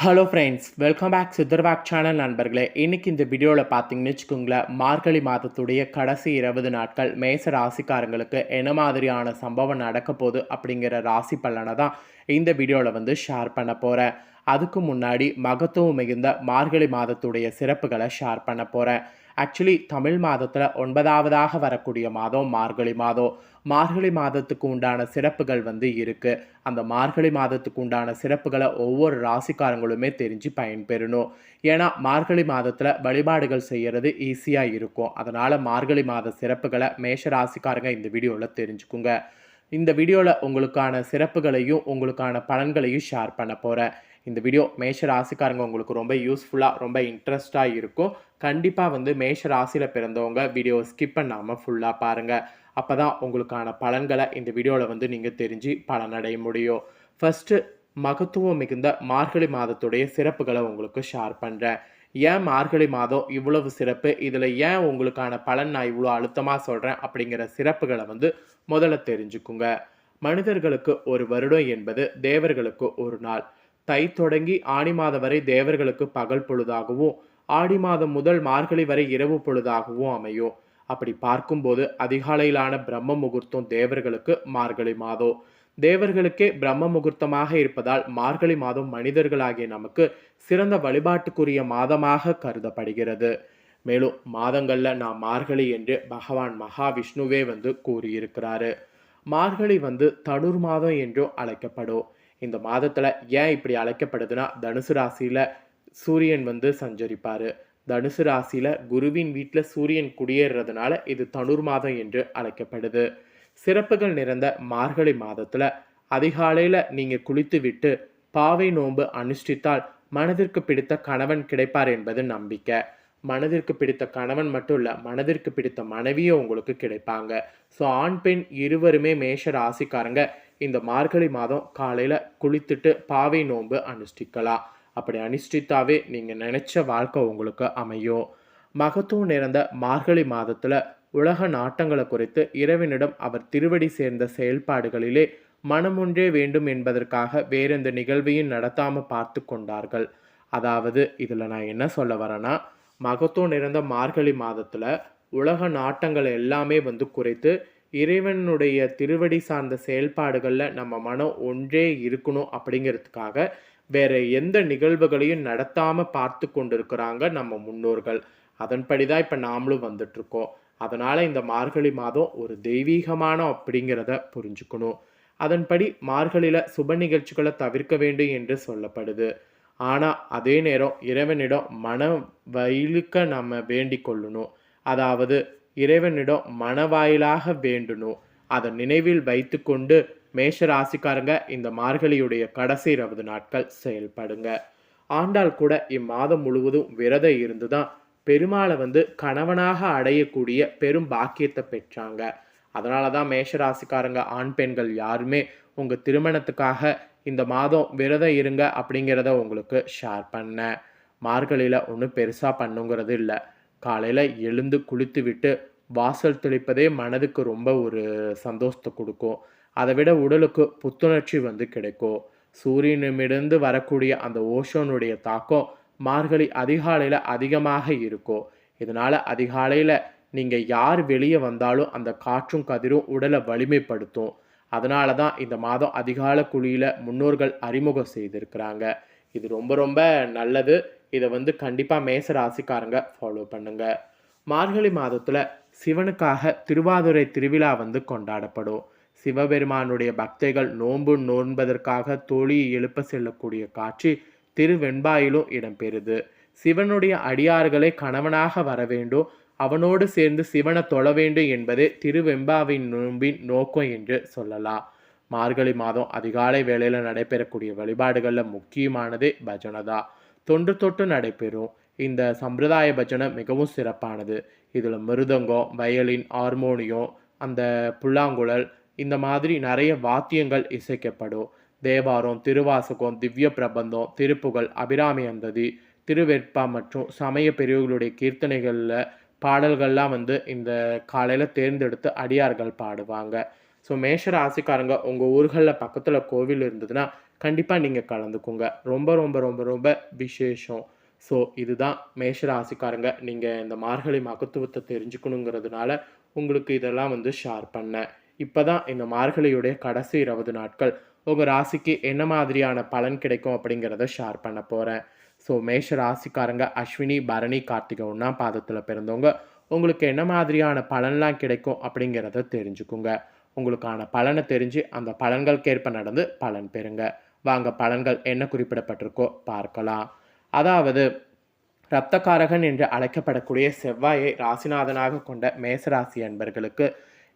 Hello friends welcome back சித்தர்வாக் channel நண்பர்களே. இன்னைக்கு இந்த வீடியோவில் பார்த்தீங்கன்னு வச்சுக்கோங்களேன் மார்கழி மாதத்துடைய கடைசி இருபது நாட்கள் மேச ராசிக்காரங்களுக்கு என்ன மாதிரியான சம்பவம் நடக்க போகுது அப்படிங்கிற ராசி பலனை தான் இந்த வீடியோவில் வந்து ஷேர் பண்ண போகிறேன் அதுக்கு முன்னாடி மகத்துவம் மிகுந்த மார்கழி மாதத்துடைய சிறப்புகளை ஷேர் பண்ண போகிறேன் ஆக்சுவலி தமிழ் மாதத்தில் ஒன்பதாவதாக வரக்கூடிய மாதம் மார்கழி மாதம். மார்கழி மாதத்துக்கு உண்டான சிறப்புகள் வந்து இருக்குது அந்த மார்கழி மாதத்துக்கு உண்டான சிறப்புகளை ஒவ்வொரு ராசிக்காரங்களுமே தெரிஞ்சு பயன்பெறணும். ஏன்னா மார்கழி மாதத்தில் வழிபாடுகள் செய்கிறது ஈஸியாக இருக்கும். அதனால் மார்கழி மாத சிறப்புகளை மேஷ ராசிக்காரங்க இந்த வீடியோவில் தெரிஞ்சுக்குங்க. இந்த வீடியோவில் உங்களுக்கான சிறப்புகளையும் உங்களுக்கான பலன்களையும் ஷேர் பண்ண போகிறேன் இந்த வீடியோ மேஷ ராசிக்காரங்க உங்களுக்கு ரொம்ப யூஸ்ஃபுல்லாக ரொம்ப இன்ட்ரெஸ்டாக இருக்கும். கண்டிப்பாக வந்து மேஷ ராசியில் பிறந்தவங்க வீடியோ ஸ்கிப் பண்ணாமல் ஃபுல்லாக பாருங்கள் அப்போ தான் உங்களுக்கான பலன்களை இந்த வீடியோவில் வந்து நீங்கள் தெரிஞ்சு பலனடைய முடியும். ஃபஸ்ட்டு மகத்துவம் மிகுந்த மார்கழி மாதத்துடைய சிறப்புகளை உங்களுக்கு ஷேர் பண்ணுறேன் ஏன் மார்கழி மாதம் இவ்வளவு சிறப்பு? இதில் ஏன் உங்களுக்கான பலன் நான் இவ்வளோ அழுத்தமாக சொல்கிறேன் அப்படிங்கிற சிறப்புகளை வந்து முதல்ல தெரிஞ்சுக்குங்க. மனிதர்களுக்கு ஒரு வருடம் என்பது தேவர்களுக்கு ஒரு நாள். தை தொடங்கி ஆடி மாதம் வரை தேவர்களுக்கு பகல் பொழுதாகவும். ஆடி மாதம் முதல் மார்கழி வரை இரவு பொழுதாகவும் அமையும் அப்படி பார்க்கும்போது அதிகாலையிலான பிரம்ம முகூர்த்தம் தேவர்களுக்கு மார்கழி மாதம். தேவர்களுக்கே பிரம்ம முகூர்த்தமாக இருப்பதால் மார்கழி மாதம் மனிதர்களாகிய நமக்கு சிறந்த வழிபாட்டுக்குரிய மாதமாக கருதப்படுகிறது. மேலும் மாதங்களில் நாம் மார்கழி என்று பகவான் மகாவிஷ்ணுவே வந்து கூறியிருக்கிறாரு. மார்கழி வந்து தனுர் மாதம் என்றும் அழைக்கப்படும். இந்த மாதத்தில் ஏன் இப்படி அழைக்கப்படுதுன்னா தனுசு ராசியில் சூரியன் வந்து சஞ்சரிப்பார். தனுசு ராசியில் குருவின் வீட்டில் சூரியன் குடியேறதுனால இது தனுர் மாதம் என்று அழைக்கப்படுது. சிறப்புகள் நிறைந்த மார்கழி மாதத்தில் அதிகாலையில் நீங்கள் குளித்து விட்டு பாவை நோன்பு அனுஷ்டித்தால் மனதிற்கு பிடித்த கணவன் கிடைப்பார் என்பது நம்பிக்கை. மனதிற்கு பிடித்த கணவன் மட்டும் இல்லை மனதிற்கு பிடித்த மனைவியும் உங்களுக்கு கிடைப்பாங்க. ஸோ ஆண் பெண் இருவருமே மேஷ ராசிக்காரங்க. இந்த மார்கழி மாதம் காலையில் குளித்துட்டு பாவை நோன்பு அனுஷ்டிக்கலாம். அப்படி அனுஷ்டித்தாவே நீங்கள் நினச்ச வாழ்க்கை உங்களுக்கு அமையும். மகத்துவம் நிறைந்த மார்கழி மாதத்தில் உலக நாட்டங்களை குறித்து இறைவனிடம் அவர் திருவடி சேர்ந்த செயல்பாடுகளிலே மனமொன்றே வேண்டும் என்பதற்காக வேறெந்த நிகழ்வையும் நடத்தாமல் பார்த்து கொண்டார்கள். அதாவது இதில் நான் என்ன சொல்ல வரேன்னா மகத்துவம் நிறைந்த மார்கழி மாதத்தில் உலக நாட்டங்கள் எல்லாமே வந்து குறைத்து இறைவனுடைய திருவடி சார்ந்த செயல்பாடுகளில் நம்ம மனம் ஒன்றே இருக்கணும் அப்படிங்கிறதுக்காக வேற எந்த நிகழ்வுகளையும் நடத்தாமல் பார்த்து கொண்டிருக்கிறாங்க நம்ம முன்னோர்கள். அதன்படி தான் இப்போ நாமளும் வந்துட்ருக்கோம் அதனால் இந்த மார்கழி மாதம் ஒரு தெய்வீகமான அப்படிங்கிறத புரிஞ்சுக்கணும். அதன்படி மார்கழியில் சுப நிகழ்ச்சிகளை தவிர்க்க வேண்டும் என்று சொல்லப்படுது. ஆனால் அதே நேரம் இறைவனிடம் மன வயலுக்க நம்ம வேண்டிக் கொள்ளணும். அதாவது இறைவனிடம் மனவாயிலாக வேண்டணும். அதை நினைவில் வைத்துக்கொண்டு மேஷ ராசிக்காரங்க இந்த மார்கழியுடைய கடைசி இருபது நாட்கள் செயல்படுங்க. ஆண்டாள் கூட இம்மாதம் முழுவதும் விரதம் இருந்து தான் பெருமாளை வந்து கணவனாக அடையக்கூடிய பெரும் பாக்கியத்தை பெற்றாங்க. அதனால தான் மேஷ ராசிக்காரங்க ஆண் பெண்கள் யாருமே உங்கள் திருமணத்துக்காக இந்த மாதம் விரதம் இருங்க அப்படிங்கிறத உங்களுக்கு ஷேர் பண்ணேன். மார்கழியில் ஒன்றும் பெருசாக பண்ணுங்கிறது இல்லை. காலையில் எழுந்து குளித்து விட்டு வாசல் தெளிப்பதே மனதுக்கு ரொம்ப ஒரு சந்தோஷத்தை கொடுக்கும். அதை விட உடலுக்கு புத்துணர்ச்சி வந்து கிடைக்கும். சூரியனிடமிருந்து வரக்கூடிய அந்த ஓஷோனுடைய தாக்கம் மார்கழி அதிகாலையில் அதிகமாக இருக்கும். இதனால் அதிகாலையில் நீங்கள் யார் வெளியே வந்தாலும் அந்த காற்றும் கதிரும் உடலை வலிமைப்படுத்தும். அதனால தான் இந்த மாதம் அதிகால குழியில் முன்னோர்கள் அறிமுகம் செய்திருக்கிறாங்க. இது ரொம்ப ரொம்ப நல்லது. இதை வந்து கண்டிப்பாக மேச ராசிக்காரங்க ஃபாலோ பண்ணுங்க. மார்கழி மாதத்தில் சிவனுக்காக திருவாதுரை திருவிழா வந்து கொண்டாடப்படும். சிவபெருமானுடைய பக்தைகள் நோன்பு நோன்பதற்காக தோழி எழுப்ப செல்லக்கூடிய காட்சி திருவெண்பாயிலும் இடம்பெறுது. சிவனுடைய அடியார்களை கணவனாக வர வேண்டும் அவனோடு சேர்ந்து சிவனை தொழ வேண்டும் என்பதே திருவெம்பாவின் நோன்பின் நோக்கம் என்று சொல்லலாம். மார்கழி மாதம் அதிகாலை வேளையில் நடைபெறக்கூடிய வழிபாடுகளில் முக்கியமானதே பஜனை தான் தொன்று தொட்டு நடைபெறும். இந்த சம்பிரதாய பஜனை மிகவும் சிறப்பானது. இதில் மிருதங்கம் வயலின் ஹார்மோனியம் அந்த புல்லாங்குழல் இந்த மாதிரி நிறைய வாத்தியங்கள் இசைக்கப்படும். தேவாரம் திருவாசகம் திவ்ய பிரபந்தம் திருப்புகழ் அபிராமி அந்ததி திருவெட்பா மற்றும் சமய பிரிவுகளுடைய கீர்த்தனைகளில் பாடல்கள்லாம் வந்து இந்த காலையில் தேர்ந்தெடுத்து அடியார்கள் பாடுவாங்க. ஸோ மேஷ ராசிக்காரங்க உங்கள் ஊர்களில் பக்கத்தில் கோவில் இருந்ததுன்னா கண்டிப்பாக நீங்கள் கலந்துக்கோங்க. ரொம்ப ரொம்ப ரொம்ப ரொம்ப விசேஷம். ஸோ இதுதான் மேஷ ராசிக்காரங்க நீங்கள் இந்த மார்கழி மகத்துவத்தை தெரிஞ்சுக்கணுங்கிறதுனால உங்களுக்கு இதெல்லாம் வந்து ஷேர் பண்ணேன். இப்போ தான் இந்த மார்கழியுடைய கடைசி இருபது நாட்கள். உங்கள் ராசிக்கு என்ன மாதிரியான பலன் கிடைக்கும் அப்படிங்கிறத ஷேர் பண்ண போகிறேன் ஸோ மேஷ ராசிக்காரங்க அஸ்வினி பரணி கார்த்திகை ஒன்றாம் பாதத்தில் பிறந்தவங்க. உங்களுக்கு என்ன மாதிரியான பலன்லாம் கிடைக்கும் அப்படிங்கிறத தெரிஞ்சுக்குங்க. உங்களுக்கான பலனை தெரிஞ்சு அந்த பலன்களுக்கேற்ப நடந்து பலன் பெறுங்க. வாங்க பலன்கள் என்ன குறிப்பிடப்பட்டிருக்கோ பார்க்கலாம். அதாவது இரத்தக்காரகன் என்று அழைக்கப்படக்கூடிய செவ்வாயை ராசிநாதனாக கொண்ட மேசராசி அன்பர்களுக்கு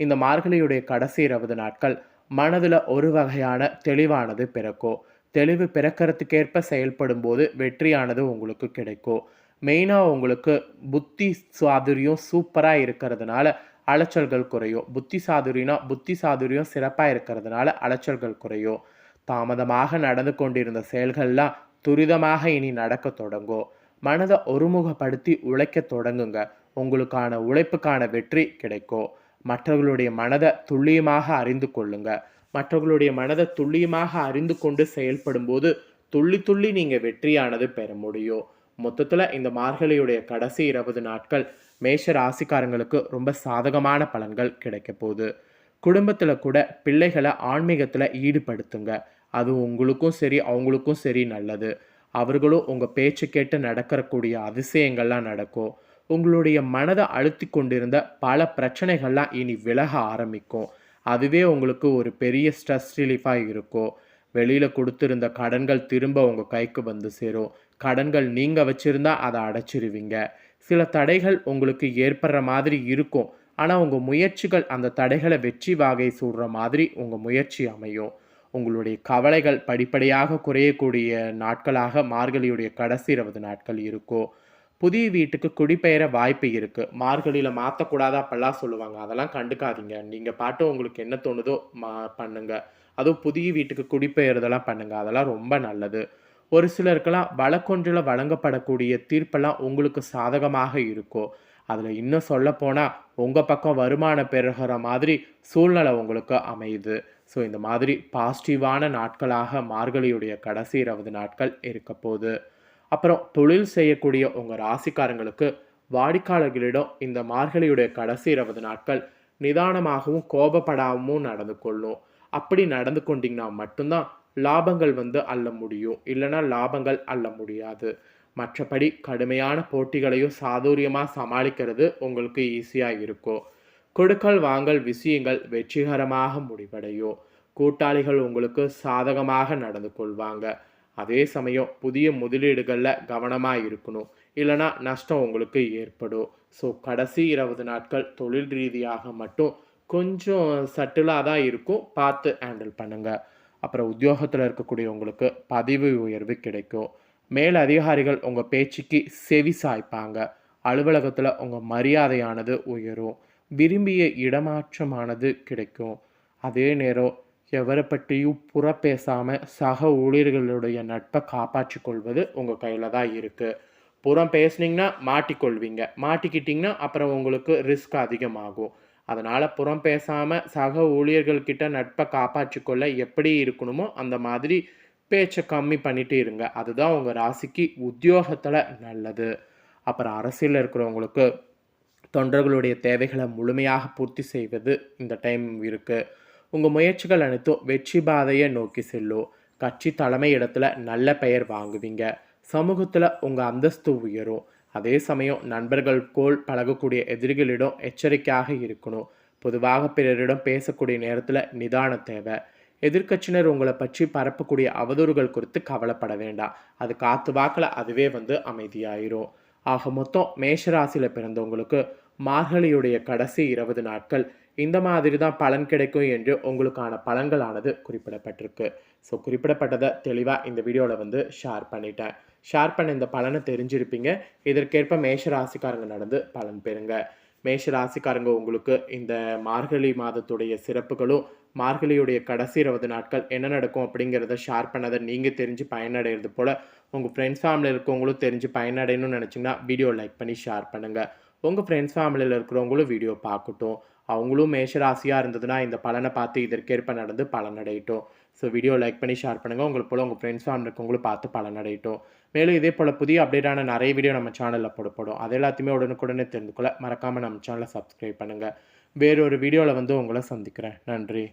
இந்த மார்கழியுடைய கடைசி இருபது நாட்கள் மனதில் ஒரு வகையான தெளிவானது பிறக்கும். தெளிவு பிறக்கிறதுக்கேற்ப செயல்படும் போது வெற்றியானது உங்களுக்கு கிடைக்கும். மெயினாக உங்களுக்கு புத்தி சாதுரியம் சூப்பராக இருக்கிறதுனால அலைச்சல்கள் குறையும். புத்தி சாதுரியனா புத்தி சாதுரியம் சிறப்பாக இருக்கிறதுனால அலைச்சல்கள் குறையும். தாமதமாக நடந்து கொண்டிருந்த செயல்கள்லாம் துரிதமாக இனி நடக்க தொடங்கும். மனதை ஒருமுகப்படுத்தி உழைக்க தொடங்குங்க. உங்களுக்கான உழைப்புக்கான வெற்றி கிடைக்கும். மற்றவர்களுடைய மனதை துல்லியமாக அறிந்து கொள்ளுங்கள் மற்றவர்களுடைய மனதை துல்லியமாக அறிந்து கொண்டு செயல்படும் போது துள்ளி துள்ளி நீங்கள் வெற்றியானது பெற முடியும். மொத்தத்தில் இந்த மார்கழியுடைய கடைசி இருபது நாட்கள் மேஷ ராசிக்காரங்களுக்கு ரொம்ப சாதகமான பலன்கள் கிடைக்க போகுது. குடும்பத்தில் கூட பிள்ளைகளை ஆன்மீகத்தில் ஈடுபடுத்துங்க. அது உங்களுக்கும் சரி அவங்களுக்கும் சரி நல்லது. அவர்களும் உங்கள் பேச்சு கேட்டு நடக்கக்கூடிய அதிசயங்கள்லாம் நடக்கும். உங்களுடைய மனதை அழுத்தி கொண்டிருந்த பல பிரச்சனைகள்லாம் இனி விலக ஆரம்பிக்கும். அதுவே உங்களுக்கு ஒரு பெரிய ஸ்ட்ரெஸ் ரிலீஃபாக இருக்கும் வெளியில் கொடுத்துருந்த கடன்கள் திரும்ப உங்கள் கைக்கு வந்து சேரும். கடன்கள் நீங்கள் வச்சுருந்தா அதை அடைச்சிருவீங்க. சில தடைகள் உங்களுக்கு ஏற்படுற மாதிரி இருக்கும். ஆனால் உங்கள் முயற்சிகள் அந்த தடைகளை வெற்றி வாகை சூடுற மாதிரி உங்கள் முயற்சி அமையும். உங்களுடைய கவலைகள் படிப்படியாக குறையக்கூடிய நாட்களாக மார்கழியுடைய கடைசி இருபது நாட்கள் இருக்கும் புதிய வீட்டுக்கு குடிபெயர வாய்ப்பு இருக்குது மார்கழியில் மாற்றக்கூடாது அப்பெல்லாம் சொல்லுவாங்க. அதெல்லாம் கண்டுக்காதீங்க. நீங்கள் பாட்டு உங்களுக்கு என்ன தோணுதோ மா பண்ணுங்க. அதுவும் புதிய வீட்டுக்கு குடிபெயர்தெல்லாம் பண்ணுங்க. அதெல்லாம் ரொம்ப நல்லது. ஒரு சிலருக்கெல்லாம் வழக்கொன்றில் வழங்கப்படக்கூடிய தீர்ப்பெல்லாம் உங்களுக்கு சாதகமாக இருக்கும் அதில் இன்னும் சொல்லப்போனால் உங்கள் பக்கம் வருமானம் பெறுகிற மாதிரி சூழ்நிலை உங்களுக்கு அமையுது. ஸோ இந்த மாதிரி பாசிட்டிவான நாட்களாக மார்கழியுடைய கடைசி இருபது நாட்கள் இருக்க போகுது. அப்புறம் தொழில் செய்யக்கூடிய உங்கள் ராசிக்காரங்களுக்கு வாடிக்கையாளர்களிடம் இந்த மார்கழியுடைய கடைசி இருபது நாட்கள் நிதானமாகவும் கோபப்படாமவும் நடந்து கொள்ளும். அப்படி நடந்து கொண்டீங்கன்னா மட்டும்தான் லாபங்கள் வந்து அள்ள முடியும். இல்லைன்னா லாபங்கள் அள்ள முடியாது. மற்றபடி கடுமையான போட்டிகளையும் சாதுரியமாக சமாளிக்கிறது உங்களுக்கு ஈஸியாக இருக்கும். கொடுக்கல் வாங்கல் விஷயங்கள் வெற்றிகரமாக முடிவடையும். கூட்டாளிகள் உங்களுக்கு சாதகமாக நடந்து கொள்வாங்க. அதே சமயம் புதிய முதலீடுகளில் கவனமாக இருக்கணும். இல்லைனா நஷ்டம் உங்களுக்கு ஏற்படும். ஸோ கடைசி இருபது நாட்கள் தொழில் ரீதியாக மட்டும் கொஞ்சம் சட்டிலாக தான் இருக்கும். பார்த்து ஹேண்டில் பண்ணுங்கள் அப்புறம் உத்தியோகத்தில் இருக்கக்கூடியவங்களுக்கு பதவி உயர்வு கிடைக்கும். மேல் அதிகாரிகள் உங்கள் பேச்சுக்கு செவி சாய்ப்பாங்க. அலுவலகத்தில் உங்கள் மரியாதையானது உயரும். விரும்பிய இடமாற்றமானது கிடைக்கும். அதே நேரம் எவரை பற்றியும் புற பேசாமல் சக ஊழியர்களுடைய நட்பை காப்பாற்றி கொள்வது உங்கள் கையில் தான் இருக்குது புறம் பேசுனீங்கன்னா மாட்டிக்கொள்வீங்க. மாட்டிக்கிட்டிங்கன்னா அப்புறம் உங்களுக்கு ரிஸ்க் அதிகமாகும். அதனால் புறம் பேசாமல் சக ஊழியர்கள்கிட்ட நட்பை காப்பாற்றி கொள்ள எப்படி இருக்கணுமோ அந்த மாதிரி பேச்சை கம்மி பண்ணிட்டு இருங்க. அதுதான் உங்கள் ராசிக்கு உத்தியோகத்தில் நல்லது. அப்புறம் அரசியலில் இருக்கிறவங்களுக்கு தொண்டர்களுடைய தேவைகளை முழுமையாக பூர்த்தி செய்வது இந்த டைம் இருக்குது உங்கள் முயற்சிகள் அனைத்தும் வெற்றி பாதையை நோக்கி செல்லும். கட்சி தலைமை இடத்துல நல்ல பெயர் வாங்குவீங்க. சமூகத்தில் உங்கள் அந்தஸ்து உயரும். அதே சமயம் நண்பர்கள் கோல் பழகக்கூடிய எதிரிகளிடம் எச்சரிக்கையாக இருக்கணும். பொதுவாக பிறரிடம் பேசக்கூடிய நேரத்தில் நிதான தேவை. எதிர்க்கட்சியினர் உங்களை பற்றி பரப்பக்கூடிய அவதூறுகள் குறித்து கவலைப்பட வேண்டாம். அது காத்து வாக்கில் அதுவே வந்து அமைதியாயிரும். ஆக மொத்தம் மேஷராசியில் பிறந்தவங்களுக்கு மார்கழியுடைய கடைசி இருபது நாட்கள் இந்த மாதிரி தான் பலன் கிடைக்கும் என்று உங்களுக்கான பலன்களானது குறிப்பிடப்பட்டிருக்கு. ஸோ குறிப்பிடப்பட்டதை தெளிவாக இந்த வீடியோவில் வந்து ஷேர் பண்ணிட்டேன். ஷேர் பண்ண இந்த பலனை தெரிஞ்சிருப்பீங்க. இதற்கேற்ப மேஷ ராசிக்காரங்க நடந்து பலன் பெறுங்க. மேஷ ராசிக்காரங்க உங்களுக்கு இந்த மார்கழி மாதத்துடைய சிறப்புகளும் மார்கழியுடைய கடைசி இருபது நாட்கள் என்ன நடக்கும் அப்படிங்கிறத ஷேர் பண்ணதை நீங்கள் தெரிஞ்சு பயனடைகிறது போல் உங்கள் ஃப்ரெண்ட்ஸ் ஃபேமிலியில் இருக்கவங்களும் தெரிஞ்சு பயனடையணும்னு நினச்சிங்கன்னா வீடியோ லைக் பண்ணி ஷேர் பண்ணுங்கள் உங்கள் ஃப்ரெண்ட்ஸ் ஃபேமிலியில் இருக்கிறவங்களும் வீடியோ பார்க்கட்டும். அவங்களும் மேஷராசியாக இருந்ததுன்னா இந்த பலனை பார்த்து இதற்கேற்ப நடந்து பலனடையட்டும். ஸோ வீடியோ லைக் பண்ணி ஷேர் பண்ணுங்கள் உங்களுக்கு போல் உங்கள் ஃப்ரெண்ட்ஸ் ஃபேமிலி இருக்கவங்களும் பார்த்து பலனடையட்டும். மேலும் இதே போல் புதிய அப்டேட்டான நிறைய வீடியோ நம்ம சேனலில் போடப்படும். அது எல்லாத்தையுமே உடனுக்குடனே தெரிந்து கொள்ள மறக்காமல் நம்ம சேனலை சப்ஸ்கிரைப் பண்ணுங்கள் வேறொரு வீடியோவில் வந்து உங்களை சந்திக்கிறேன். நன்றி.